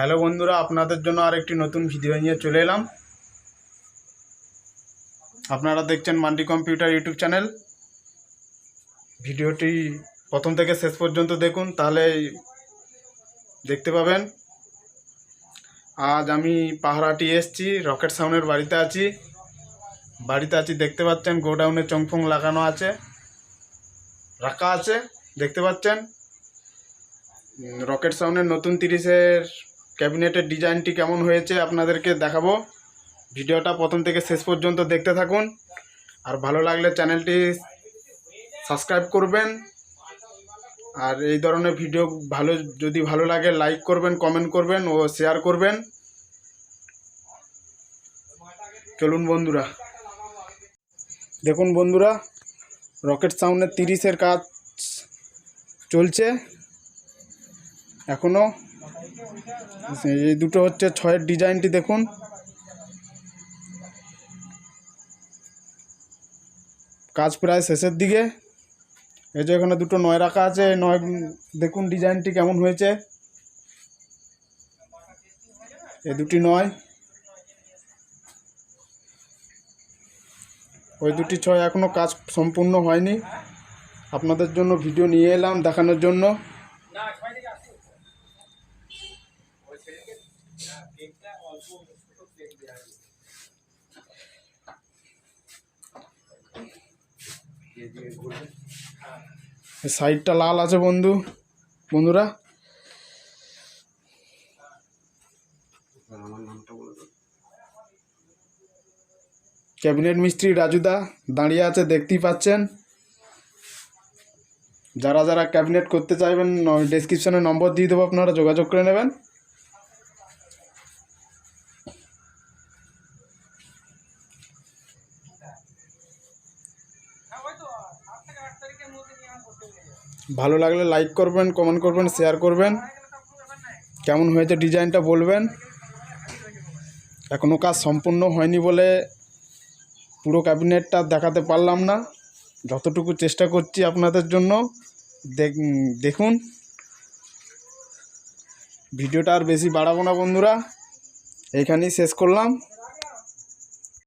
Hello বন্ধুরা, আপনাদের জন্য আরেকটি নতুন ভিডিও নিয়ে চলে এলাম। আপনারা দেখছেন মান্ডি কম্পিউটার ইউটিউব চ্যানেল। ভিডিওটি প্রথম থেকে শেষ পর্যন্ত দেখুন, তাহলে দেখতে পাবেন। আজ আমি পাহারাটি এসছি, রকেট সাউন্ডের বাড়িতে আছি। বাড়িতে আছি, দেখতে পাচ্ছেন, গোডাউনে চংফং লাগানো আছে। রাখা আছে, দেখতে পাচ্ছেন। রকেট সাউন্ডের নতুন তিরিশের ক্যাবিনেটের ডিজাইনটি কেমন হয়েছে আপনাদেরকে দেখাবো। ভিডিওটা প্রথম থেকে শেষ পর্যন্ত দেখতে থাকুন। আর ভালো লাগলে চ্যানেলটি সাবস্ক্রাইব করবেন। আর এই ধরনের ভিডিও ভালো, যদি ভালো লাগে লাইক করবেন, কমেন্ট করবেন ও শেয়ার করবেন। চলুন বন্ধুরা। দেখুন বন্ধুরা, রকেট সাউন্ডের তিরিশের কাজ চলছে। এখনও এই দুটো হচ্ছে ছয়ের ডিজাইনটি দেখুন। কাজ প্রায় শেষের দিকে। এই যে এখানে দুটো নয় রাখা আছে নয়, দেখুন ডিজাইনটি কেমন হয়েছে। এই দুটি নয়। ওই দুটি ছয় এখনও কাজ সম্পূর্ণ হয়নি। আপনাদের জন্য ভিডিও নিয়ে এলাম দেখানোর জন্য এই সাইডটা লাল আছে বন্ধু। বন্ধুরা। ক্যাবিনেট মিস্ত্রি রাজুদা দাঁড়িয়ে আছে দেখতেই পাচ্ছেন। যারা যারা ক্যাবিনেট করতে চাইবেন ডেসক্রিপশনে নম্বর দিয়ে দেবো আপনারা যোগাযোগ করে নেবেন। ভালো লাগলে লাইক করবেন কমেন্ট করবেন শেয়ার করবেন। কেমন হয়েছে ডিজাইনটা বলবেন। এখনও কাজ সম্পূর্ণ হয়নি বলে পুরো ক্যাবিনেটটা দেখাতে পারলাম না। যতটুকু চেষ্টা করছি আপনাদের জন্য, দেখ দেখুন। ভিডিওটা আর বেশি বাড়াবো না বন্ধুরা। এইখানেই শেষ করলাম।